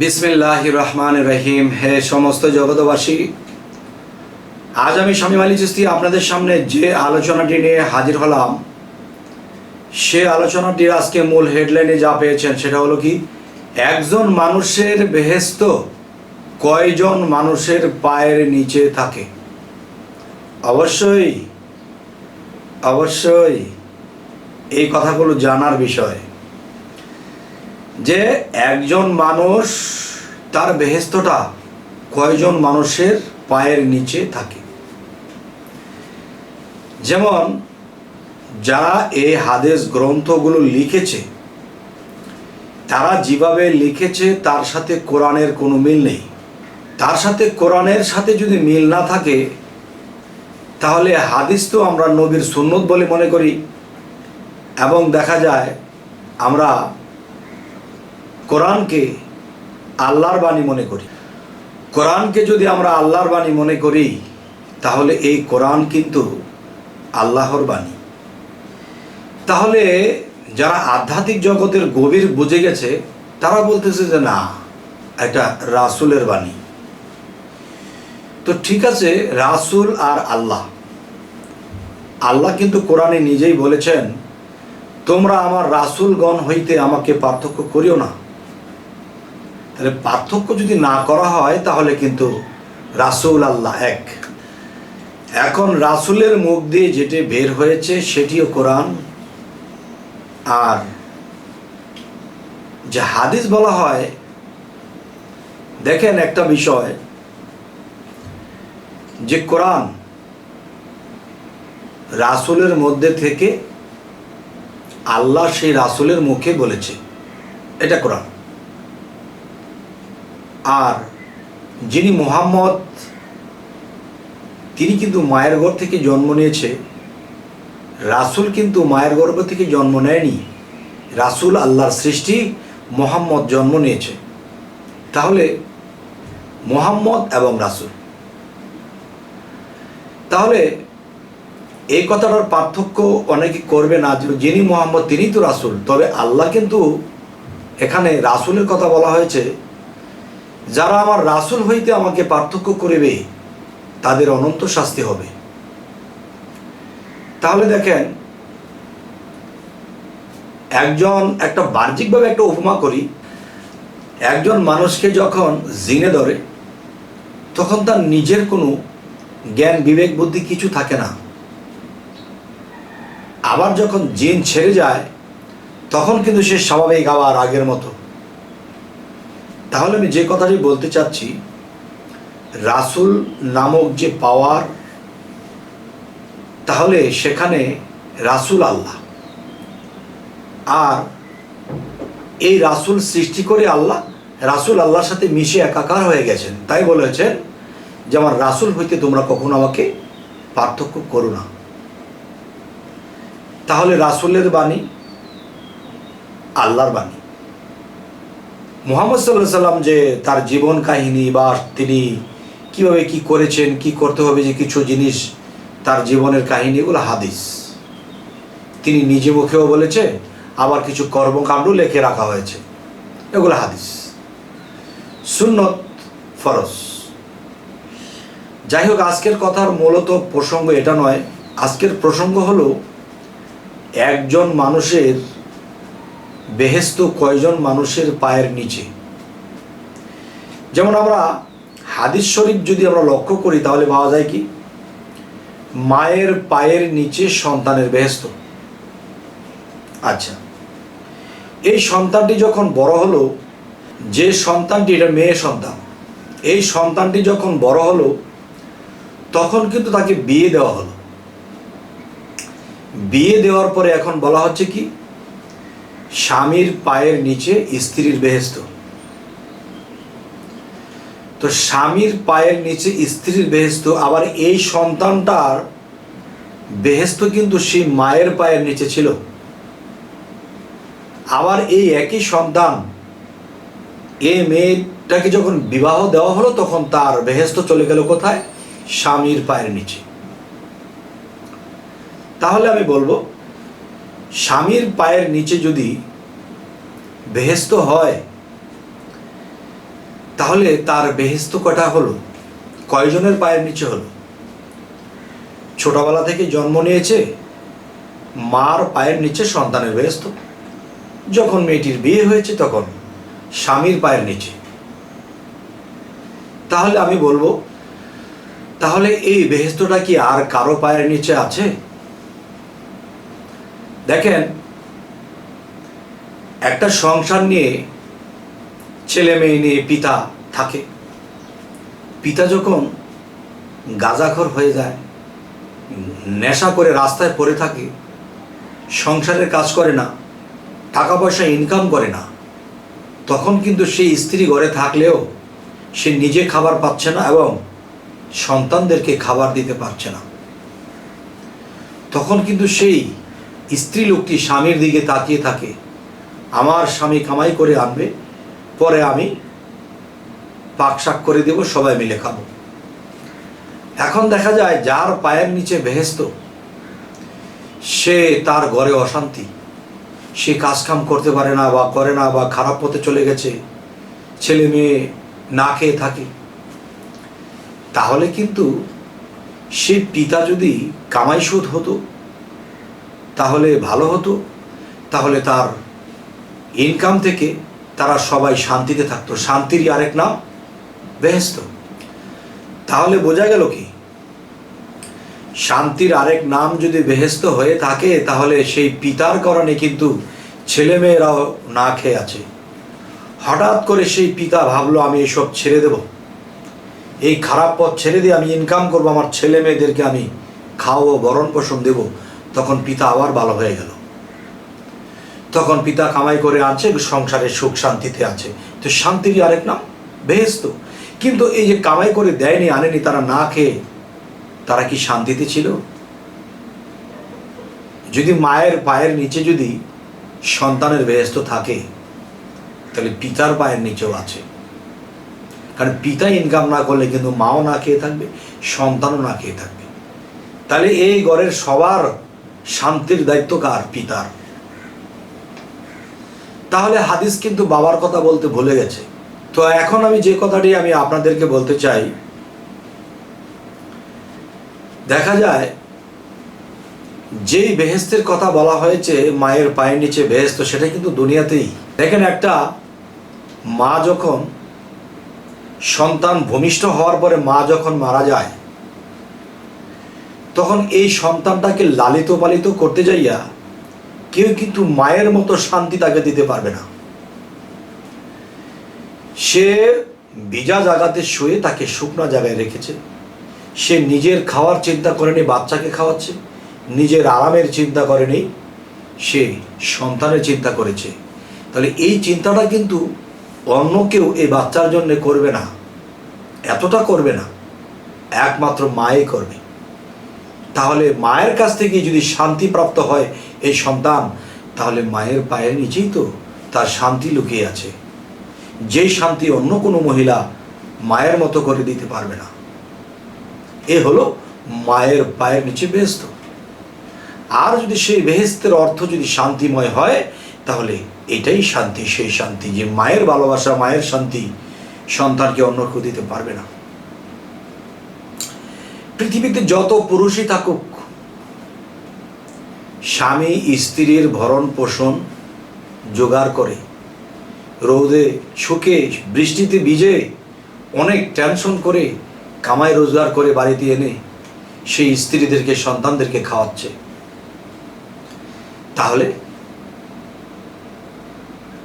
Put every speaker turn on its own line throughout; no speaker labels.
বিসমিল্লাহ রহমান রহিম হে সমস্ত জগতবাসী আজ আমি স্বামী আলী চিস্তি আপনাদের সামনে যে আলোচনাটি নিয়ে হাজির হলাম, সে আলোচনাটির আজকে মূল হেডলাইনে যা পেয়েছেন সেটা হলো কি, একজন মানুষের বেহেস্ত কয়জন মানুষের পায়ের নিচে থাকে? অবশ্যই অবশ্যই এই কথাগুলো জানার বিষয়। যে একজন মানুষ তার বেহেস্তটা কয়জন মানুষের পায়ের নিচে থাকে? যেমন যারা এই হাদেশ গ্রন্থগুলো লিখেছে, তারা যেভাবে লিখেছে, তার সাথে কোরআনের কোনো মিল নেই। তার সাথে কোরআনের সাথে যদি মিল না থাকে, তাহলে হাদিস তো আমরা নবীর সুন্নত বলে মনে করি। এবং দেখা যায়, আমরা কোরআনকে আল্লাহর বাণী মনে করি। কোরআনকে যদি আমরা আল্লাহর বাণী মনে করি, তাহলে এই কোরআন কিন্তু আল্লাহর বাণী। তাহলে যারা আধ্যাত্মিক জগতের গভীর বুঝে গেছে, তারা বলতেছে যে না, এটা রাসুলের বাণী। তো ঠিক আছে, রাসুল আর আল্লাহ। আল্লাহ কিন্তু কোরআনে নিজেই বলেছেন, তোমরা আমার রাসুলগণ হইতে আমাকে পার্থক্য করিও না। তাহলে পার্থক্য যদি না করা হয়, তাহলে কিন্তু রাসুল আল্লাহ এক। এখন রাসুলের মুখ দিয়ে যেটি বের হয়েছে, সেটিও কোরআন। আর যে হাদিস বলা হয়, দেখেন একটা বিষয়, যে কোরআন রাসুলের মধ্যে থেকে আল্লাহ সেই রাসুলের মুখে বলেছে। এটা কোরআন। আর যিনি মোহাম্মদ, তিনি কিন্তু মায়ের ঘর থেকে জন্ম নিয়েছে। রাসুল কিন্তু মায়ের গর্ভ থেকে জন্ম নেয়নি। রাসুল আল্লাহর সৃষ্টি মোহাম্মদ জন্ম নিয়েছে। তাহলে মোহাম্মদ এবং রাসুল। তাহলে এই কথাটার পার্থক্য অনেকে করবে না যিনি মোহাম্মদ তিনি তো রাসুল। তবে আল্লাহ কিন্তু এখানে রাসুলের কথা বলা হয়েছে যারা আমার রাসুল হইতে আমাকে পার্থক্য করিবে, তাদের অনন্ত শাস্তি হবে। তাহলে দেখেন, একজন একটা বাহ্যিকভাবে একটা উপমা করি, একজন মানুষকে যখন জিনে ধরে, তখন তার নিজের কোনো জ্ঞান, বিবেক, বুদ্ধি কিছু থাকে না। আবার যখন জিন ছেড়ে যায়, তখন কিন্তু সে স্বাভাবিক আবার আগের মতো। তাহলে আমি যে কথাটি বলতে চাচ্ছি, রাসুল নামক যে পাওয়ার, তাহলে সেখানে রাসুল আল্লাহ। আর এই রাসুল সৃষ্টি করে আল্লাহ, রাসুল আল্লাহর সাথে মিশে একাকার হয়ে গেছেন। তাই বলেছেন যে, আমার রাসুল হইতে তোমরা কখনো আমাকে পার্থক্য করো না। তাহলে রাসুলের বাণী আল্লাহর বাণী। মোহাম্মদ সাল্লাহ সাল্লাম যে তার জীবন কাহিনী বা তিনি কীভাবে কি করেছেন, কি করতে হবে যে কিছু জিনিস তার জীবনের কাহিনী, এগুলো হাদিস। তিনি নিজে মুখেও বলেছে, আবার কিছু কর্মকাণ্ড লেখে রাখা হয়েছে। এগুলো হাদিস। সুন্নত ফরজ। যাই হোক, আজকের কথার মূলত প্রসঙ্গ এটা নয়। আজকের প্রসঙ্গ হলো, একজন মানুষের বেহেস্ত কয়জন মানুষের পায়ের নিচে? যেমন আমরা হাদিস শরীফ যদি আমরা লক্ষ্য করি, তাহলে পাওয়া যায় কি? মায়ের পায়ের নিচে সন্তানের বেহেস্ত আচ্ছা এই সন্তানটি যখন বড় হলো, যে সন্তানটি এটা মেয়ে সন্তান, এই সন্তানটি যখন বড় হলো, তখন কিন্তু তাকে বিয়ে দেওয়া হলো। বিয়ে দেওয়ার পরে এখন বলা হচ্ছে কি? স্বামীর পায়ের নিচে স্ত্রীর বেহেস্ত তো স্বামীর পায়ের নিচে স্ত্রীর বেহেস্ত আবার এই সন্তানটার বেহেস্ত কিন্তু সেই মায়ের পায়ের নিচে ছিল। আবার এই একই সন্তান এ মেয়েটাকে যখন বিবাহ দেওয়া হলো, তখন তার বেহেস্ত চলে গেল কোথায়? স্বামীর পায়ের নিচে। তাহলে আমি বলব স্বামীর পায়ের নিচে যদি বেহেস্ত হয়, তাহলে তার বেহেস্ত কটা হলো? কয়জনের পায়ের নিচে হলো? ছোটবেলা থেকে জন্ম নিয়েছে, মার পায়ের নিচে সন্তানের বেহেস্ত। যখন মেয়েটির বিয়ে হয়েছে, তখন স্বামীর পায়ের নিচে। তাহলে আমি বলব, তাহলে এই বেহেস্তটা কি আর কারও পায়ের নিচে আছে? দেখেন, একটা সংসার নিয়ে ছেলে মেয়ে নিয়ে পিতা থাকে। পিতা যখন গাজাখর হয়ে যায়, নেশা করে রাস্তায় পড়ে থাকে, সংসারের কাজ করে না, টাকা পয়সা ইনকাম করে না, তখন কিন্তু সেই স্ত্রী ঘরে থাকলেও সে নিজে খাবার পাচ্ছে না এবং সন্তানদেরকে খাবার দিতে পারছে না। তখন কিন্তু সেই স্ত্রী লোকটি স্বামীর দিকে তাকিয়ে থাকে। আমার স্বামী কামাই করে আনবে, পরে আমি পাক শাক করে দেব, সবাই মিলে খাব। এখন দেখা যায় যার পায়ের নিচে বেহেস্ত, সে তার ঘরে অশান্তি। সে কাজকাম করতে পারে না বা করে না বা খারাপ পথে চলে গেছে, ছেলে মেয়ে না খেয়ে থাকে। তাহলে কিন্তু সে পিতা যদি কামাই সুদ হতো তাহলে ভালো হতো। তাহলে তার ইনকাম থেকে তারা সবাই শান্তিতে থাকতো। শান্তিরই আরেক নাম, বেহেস্ত। তাহলে বোঝা গেল কি? শান্তির আরেক নাম যদি বেহেস্ত হয়ে থাকে, তাহলে সেই পিতার কারণে কিন্তু ছেলেমেয়েরাও না খেয়ে আছে। হঠাৎ করে সেই পিতা ভাবলো, আমি এসব ছেড়ে দেব। এই খারাপ পথ ছেড়ে দিয়ে আমি ইনকাম করব। আমার ছেলে মেয়েদেরকে আমি খাওয়াবো ভরণ পোষণ দেব। তখন পিতা আবার ভালো হয়ে গেল। তখন পিতা কামাই করে আছে সংসারে সুখ শান্তিতে আছে। তো শান্তিরই আরেক নাম বেহেস্ত কিন্তু এই যে কামাই করে দেয়নি, আনেনি, তারা না খেয়ে, তারা কি শান্তিতে ছিল? যদি মায়ের পায়ের নিচে যদি সন্তানের বেহেস্ত থাকে, তাহলে পিতার পায়ের নিচেও আছে। কারণ পিতা ইনকাম না করলে কিন্তু মাও না খেয়ে থাকবে, সন্তানও না খেয়ে থাকবে। তাহলে এই ঘরের সবার শান্তির দায়িত্ব কার? পিতার। তাহলে হাদিস কিন্তু বাবার কথা বলতে ভুলে গেছে। তো এখন আমি যে কথাটি আমি আপনাদেরকে বলতে চাই, দেখা যায়, যেই বেহেস্তের কথা বলা হয়েছে, মায়ের পায়ের নিচে বেহেস্ত, সেটা কিন্তু দুনিয়াতেই। দেখেন একটা মা যখন সন্তান ভূমিষ্ঠ হওয়ার পরে মা যখন মারা যায় তখন এই সন্তানটাকে লালিত পালিত করতে যাইয়া কেউ কিন্তু মায়ের মতো শান্তি তাকে দিতে পারবে না। সে ভিজা জায়গাতে শুয়ে তাকে শুকনো জায়গায় রেখেছে। সে নিজের খাওয়ার চিন্তা করেনি, বাচ্চাকে খাওয়াচ্ছে। নিজের আরামের চিন্তা করেনি, সে সন্তানের চিন্তা করেছে। তাহলে এই চিন্তাটা কিন্তু অন্য কেউ এই বাচ্চার জন্য করবে না, এতটা করবে না, একমাত্র মায়ে করবে। তাহলে মায়ের কাছ থেকে যদি শান্তি প্রাপ্ত হয় এই সন্তান, তাহলে মায়ের পায়ের নিচেই তো তার শান্তি লুকিয়ে আছে। যেই শান্তি অন্য কোনো মহিলা মায়ের মতো করে দিতে পারবে না। এ হলো মায়ের পায়ের নিচে বেহেস্ত। আর যদি সেই বেহেস্তের অর্থ যদি শান্তিময় হয়, তাহলে এটাই শান্তি, সেই শান্তি যে মায়ের ভালোবাসা, মায়ের শান্তি সন্তানকে অন্য কেউ দিতে পারবে না। পৃথিবীতে যত পুরুষই থাকুক, স্বামী স্ত্রীর ভরণ পোষণ, জোগাড় করে, রোদে শুকে, বৃষ্টিতে ভিজে, অনেক টেনশন করে, কামাই রোজগার করে বাড়িতে এনে, সেই স্ত্রীদেরকে, সন্তানদেরকে খাওয়াচ্ছে। তাহলে,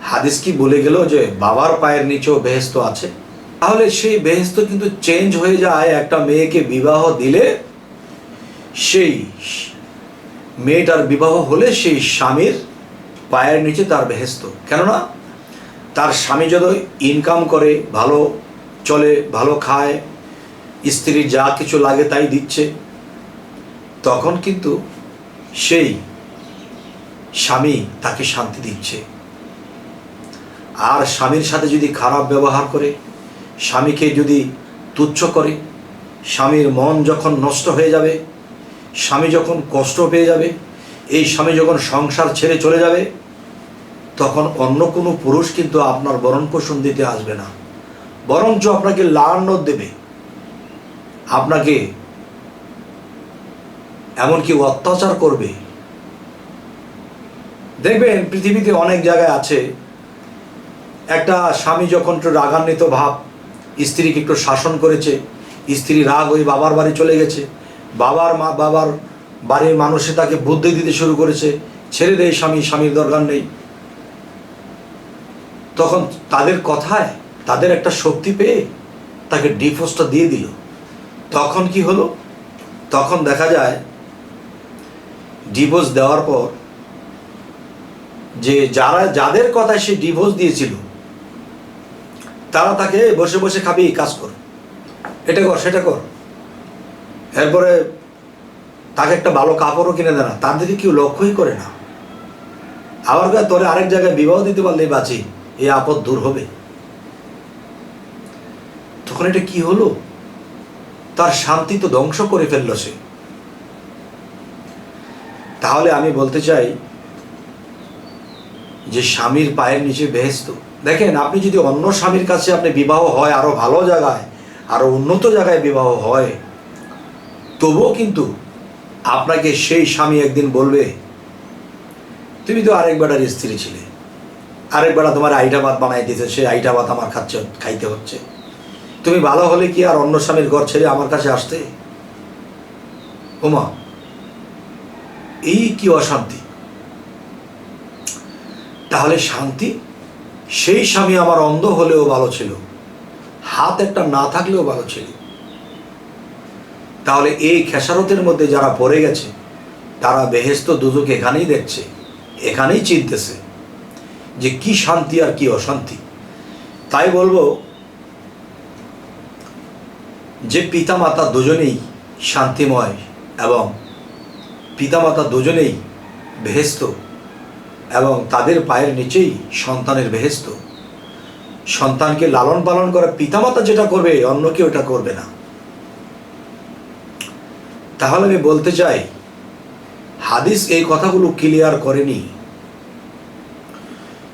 হাদিস কি বলে গেল যে, বাবার পায়ের নিচেও বেহেস্ত আছে? তাহলে সেই বেহেস্ত কিন্তু চেঞ্জ হয়ে যায়, একটা মেয়েকে বিবাহ দিলে সেই মেয়েটার বিবাহ হলে সেই স্বামীর পায়ের নিচে তার বেহেস্ত কেননা তার স্বামী যদি ইনকাম করে, ভালো চলে, ভালো খায় স্ত্রীর যা কিছু লাগে তাই দিচ্ছে, তখন কিন্তু সেই স্বামী তাকে শান্তি দিচ্ছে। আর স্বামীর সাথে যদি খারাপ ব্যবহার করে স্বামীকে যদি তুচ্ছ করে, স্বামীর মন যখন নষ্ট হয়ে যাবে, স্বামী যখন কষ্ট পেয়ে যাবে, এই স্বামী যখন সংসার ছেড়ে চলে যাবে, তখন অন্য কোনো পুরুষ কিন্তু আপনার বরণ পোষণ দিতে আসবে না। বরঞ্চ আপনাকে লাড়ন দেবে। আপনাকে এমনকি অত্যাচার করবে। দেখবেন পৃথিবীতে অনেক জায়গায় আছে, একটা স্বামী যখন একটু রাগান্বিত ভাব স্ত্রীকে একটু শাসন করেছে, স্ত্রী রাগ ওই বাবার বাড়ি চলে গেছে, বাবার মা, বাবার বাড়ির মানুষে তাকে বুদ্ধি দিতে শুরু করেছে, ছেড়ে দেয় স্বামী, স্বামীর দরকার নেই। তখন তাদের কথায়, তাদের একটা শক্তি পেয়ে তাকে ডিভোর্সটা দিয়ে দিল। তখন কি হলো? তখন দেখা যায়, ডিভোর্স দেওয়ার পর যে যারা, যাদের কথায় সে ডিভোর্স দিয়েছিল তারা তাকে বসে বসে খাবি, কাজ কর। এটা কর, সেটা কর। এরপরে তাকে একটা ভালো কাপড়ও কিনে দেয় না তার দিকে কেউ লক্ষ্যই করে না। আবার তোরে আরেক জায়গায় বিবাহ দিতে পারলেই বাঁচি। এই আপদ দূর হবে। তখন এটা কি হলো? তার শান্তি তো ধ্বংস করে ফেলল সে। তাহলে আমি বলতে চাই যে স্বামীর পায়ের নিচে বেহেস্ত দেখেন, আপনি যদি অন্য স্বামীর কাছে আপনি বিবাহ হয় আরও ভালো জায়গায়, আরও উন্নত জায়গায় বিবাহ হয়, তবুও কিন্তু আপনাকে সেই স্বামী একদিন বলবে, তুমি তো আরেক বেটার স্ত্রী ছিলে। আরেক বেটা তোমার ভাত বানাই দিয়েছে সেই ভাত আমার খাচ্ছে, খাইতে হচ্ছে। তুমি ভালো হলে কি আর অন্য স্বামীর ঘর ছেড়ে আমার কাছে আসতে? ওমা, এই কি অশান্তি? তাহলে শান্তি সেই স্বামী আমার অন্ধ হলেও ভালো ছিল। হাত একটা না থাকলেও ভালো ছিল। তাহলে এই খেসারতের মধ্যে যারা পড়ে গেছে, তারা বেহেস্ত দুদুক এখানেই দেখছে, এখানেই চিনতেছে যে কি শান্তি আর কি অশান্তি। তাই বলব যে পিতামাতা দুজনেই শান্তিময় এবং পিতামাতা দুজনেই বেহেস্ত এবং তাদের পায়ের নিচেই সন্তানের বেহেস্ত সন্তানকে লালন পালন করা পিতামাতা যেটা করবে, অন্য কেউ এটা করবে না। তাহলে আমি বলতে চাই, হাদিস এই কথাগুলো ক্লিয়ার করেনি।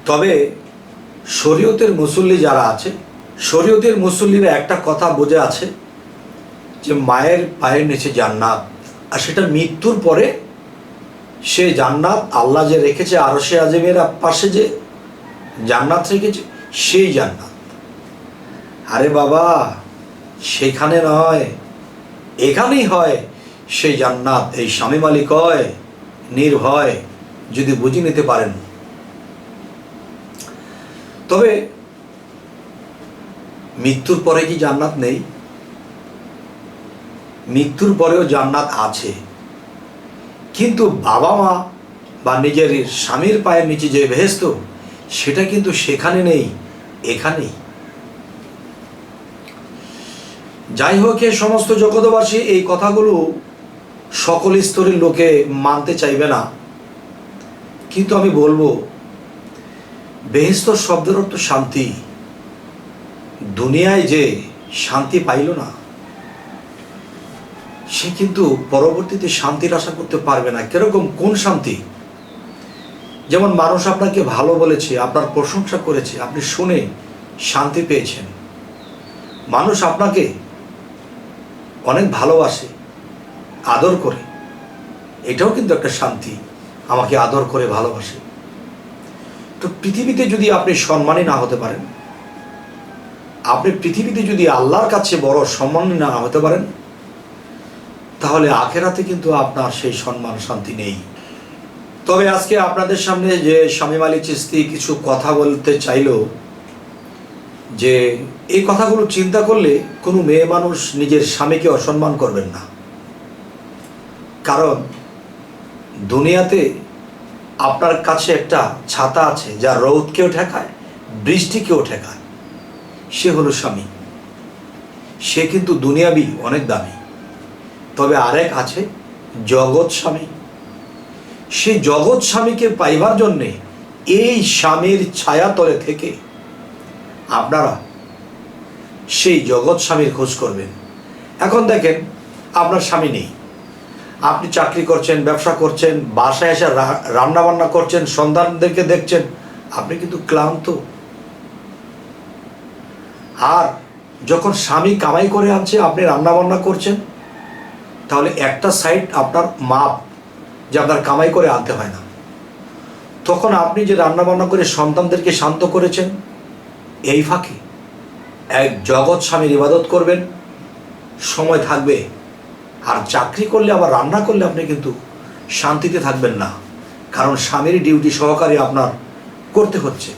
তবে শরীয়তের মুসল্লি যারা আছে, শরীয়তের মুসল্লিরা একটা কথা বুঝে আছে যে মায়ের পায়ের নিচে জান্নাত, আর সেটা মৃত্যুর পরে সে জান্নাত আল্লাহ যে রেখেছে, আরও সে আজমের পাশে যে জান্নাত রেখেছে, সেই জান্নাত। আরে বাবা, সেখানে নয়, এখানেই হয় সেই জান্নাত। এই স্বামী মালিক হয় নির্ভয় যদি বুঝে নিতে পারেন। তবে মৃত্যুর পরে কি জান্নাত নেই? মৃত্যুর পরেও জান্নাত আছে। কিন্তু বাবা মা বা নিজের স্বামীর পায়ের নিচে যে ভেস্ত সেটা কিন্তু সেখানে নেই, এখানেই। যাই হোক, এ সমস্ত জগতবাসী এই কথাগুলো সকল স্তরের লোকে মানতে চাইবে না। কিন্তু আমি বলব বেহেস্ত শব্দের অর্থ শান্তি। দুনিয়ায় যে শান্তি পাইল না সে কিন্তু পরবর্তীতে শান্তির আশা করতে পারবে না। কীরকম? কোন শান্তি? যেমন মানুষ আপনাকে ভালো বলেছে, আপনার প্রশংসা করেছে, আপনি শুনে শান্তি পেয়েছেন। মানুষ আপনাকে অনেক ভালোবাসে, আদর করে। এটাও কিন্তু একটা শান্তি, আমাকে আদর করে ভালোবাসে। তো পৃথিবীতে যদি আপনি সম্মানী না হতে পারেন, আপনি পৃথিবীতে যদি আল্লাহর কাছে বড় সম্মানী না হতে পারেন তাহলে আখেরাতে কিন্তু আপনার সেই সম্মান, শান্তি নেই। তবে আজকে আপনাদের সামনে যে স্বামী মালিক চিস্তি কিছু কথা বলতে চাইলো, যে এই কথাগুলো চিন্তা করলে কোনো মেয়ে মানুষ নিজের স্বামীকে অসম্মান করবেন না। কারণ দুনিয়াতে আপনার কাছে একটা ছাতা আছে, যা রৌদকেও ঠেকায়, বৃষ্টিকেও ঠেকায়। সে হলো স্বামী। সে কিন্তু দুনিয়াবি অনেক দামি। তবে আরেক আছে জগৎ স্বামী। সেই জগৎ স্বামীকে পাইবার জন্যে এই স্বামীর ছায়া তলে থেকে আপনারা সেই জগৎ স্বামীর খোঁজ করবেন। এখন দেখেন, আপনার স্বামী নেই। আপনি চাকরি করছেন, ব্যবসা করছেন, বাসায় এসে রান্না বান্না করছেন, সন্তানদেরকে দেখছেন, আপনি কিন্তু ক্লান্ত। আর যখন স্বামী কামাই করে আনছে, আপনি রান্নাবান্না করছেন তাহলে একটা সাইড আপনার মাপ যে আপনার কামাই করে আনতে হয় না। তখন আপনি যে রান্না বান্না করে সন্তানদেরকে শান্ত করেছেন, এই ফাঁকে এক জগৎ স্বামীর ইবাদত করবেন, সময় থাকবে, আর চাকরি করলে, আবার রান্না করলে আপনি কিন্তু শান্তিতে থাকবেন না, কারণ স্বামীর ডিউটি সহকারে আপনার করতে হচ্ছে।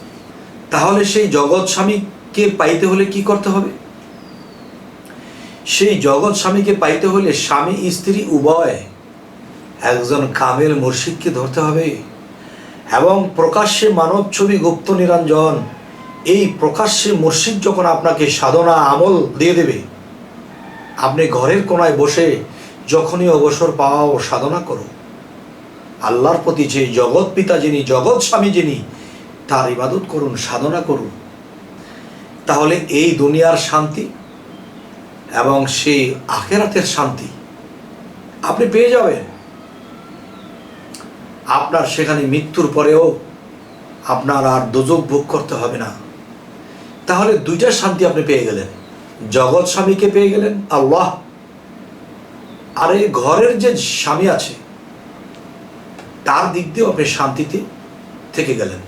তাহলে সেই জগৎ স্বামীকে পাইতে হলে কি করতে হবে? সেই জগৎ স্বামীকে পাইতে হলে স্বামী, স্ত্রী উভয় একজন কামেল মুর্শিদকে ধরতে হবে। এবং প্রকাশ্যে মানব ছবি গুপ্ত নিরঞ্জন, এই প্রকাশ্যে মুর্শিদ যখন আপনাকে সাধনা, আমল দিয়ে দেবে, আপনি ঘরের কোনায় বসে যখনই অবসর পাও সাধনা করো আল্লাহর প্রতি যে জগৎ পিতা যিনি, জগৎ স্বামী যিনি, তার ইবাদত করুন, সাধনা করুন। তাহলে এই দুনিয়ার শান্তি এবং সেই আখেরাতের শান্তি আপনি পেয়ে যাবেন। আপনার সেখানে মৃত্যুর পরেও আপনার আর দোজক ভোগ করতে হবে না। তাহলে দুইটা শান্তি আপনি পেয়ে গেলেন। জগৎ স্বামীকে পেয়ে গেলেন? আল্লাহ। আর এই ঘরের যে স্বামী আছে, তার দিক দিয়েও আপনি শান্তিতে থেকে গেলেন।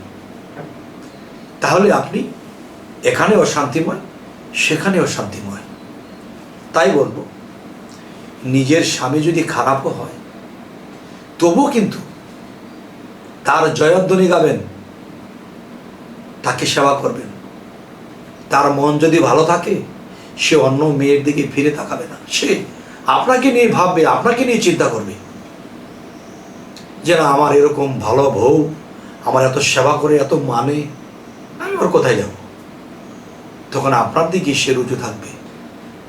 তাহলে আপনি এখানেও শান্তিময়, সেখানেও শান্তিময়। তাই বলব, নিজের স্বামী যদি খারাপও হয়, তবুও কিন্তু তার জয়ধ্বনি গাবেন, তাকে সেবা করবেন। তার মন যদি ভালো থাকে, সে অন্য মেয়ের দিকে ফিরে তাকাবে না। সে আপনাকে নিয়ে ভাববে, আপনাকে নিয়ে চিন্তা করবে যে না, আমার এরকম ভালো বউ, আমার এত সেবা করে, এত মানে আমি ওর কোথায় যাব? তখন আপনার দিকে সে রুজু থাকবে।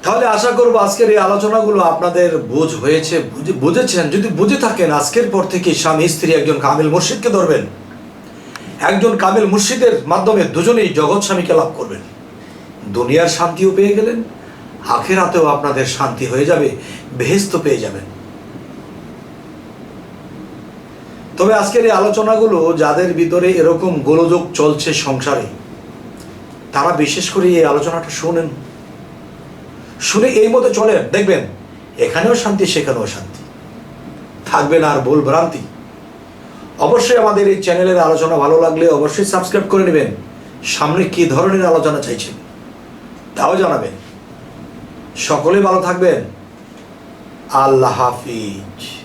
তাহলে আশা করব আজকের এই আলোচনাগুলো আপনাদের বোঝ হয়েছে, বুঝে- বুঝেছেন? যদি বুঝে থাকেন, আজকের পর থেকে স্বামী, স্ত্রী একজন কামিল মুর্শিদকে ধরবেন। একজন কামিল মুর্শিদের মাধ্যমে দুজনেই জগৎ স্বামীকে লাভ করবেন। দুনিয়ার শান্তিও পেয়ে গেলেন, আখেরাতেও আপনাদের শান্তি হয়ে যাবে বেহেস্ত পেয়ে যাবেন। তবে আজকের এই আলোচনাগুলো যাদের ভিতরে এরকম গোলযোগ চলছে সংসারে, তারা বিশেষ করে এই আলোচনাটা শোনেন। শুনে এই মতো চলেন দেখবেন, এখানেও শান্তি, সেখানেও শান্তি। থাকবে না আর ভুল ভ্রান্তি। অবশ্যই আমাদের এই চ্যানেলের আলোচনা ভালো লাগলে অবশ্যই সাবস্ক্রাইব করে নেবেন। সামনে কি ধরনের আলোচনা চাইছেন, তাও জানাবেন। সকলে ভালো থাকবেন। আল্লাহ হাফিজ।